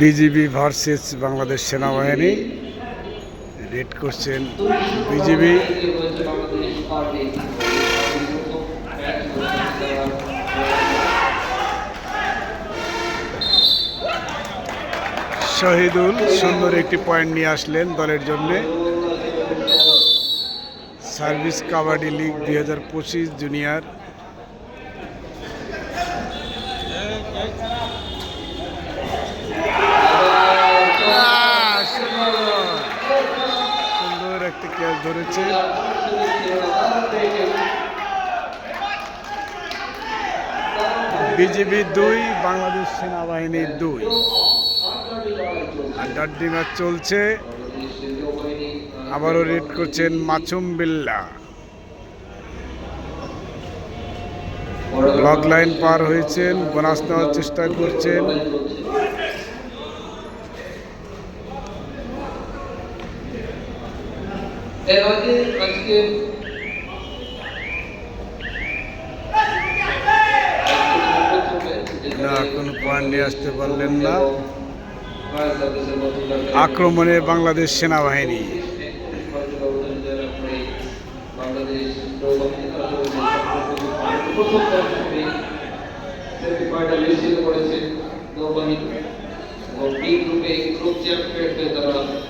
BGB versus Bangladesh সেনাবাহিনী red করছেন BGB. Shahidul সুন্দর একটি পয়েন্ট নিয়ে আসলেন দলের জন্যে। সার্ভিস কাবাডি লিগ দুই হাজার পঁচিশ জুনিয়র আহ, সুন্দর সুন্দর একটি ধরেছে বিজিবি দুই, বাংলাদেশ সেনাবাহিনী দুই। আড্ডাড্ডি ম্যাচ চলছে। আবারও রেড করছেন মাছুম বিল্লা। ব্লক লাইন পার হয়েছেন, বোনাস নেওয়ার চেষ্টা করছেন। এর আগে আজকে না কোনো পয়েন্ট নিয়ে আসতে পারলেন না আক্রমণে বাংলাদেশ সেনাবাহিনী বাংলাদেশ নিশ্চিত করেছে নৌবাহিনী এবং বি গ্রুপে গ্রুপ চ্যাম্পিয়ন হয়ে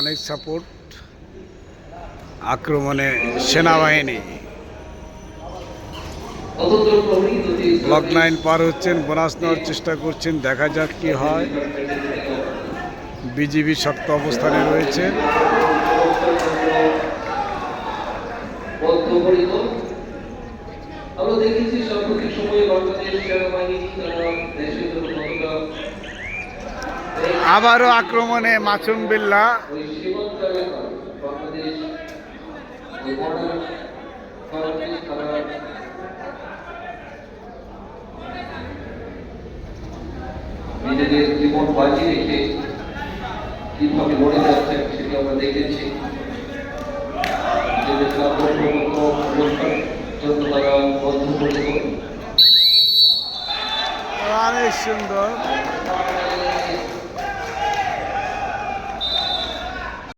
অনেক সাপোর্ট আক্রমণে সেনাবাহিনী। ব্লক নাইন পার হচ্ছেন, বোনাস নেওয়ার চেষ্টা করছেন, দেখা যাক কি হয়। বিজিবি শক্ত অবস্থানে রয়েছে। আবারও আক্রমণে মাসুম বিল্লা। নিজেদের জীবন বাজি রেখে কীভাবে লড়ে যাচ্ছেন সেটি আমরা দেখেছি। নিজেদের সার্বভৌমত্ব জন্য তারা বদ্ধপরিকর অনেক সুন্দর।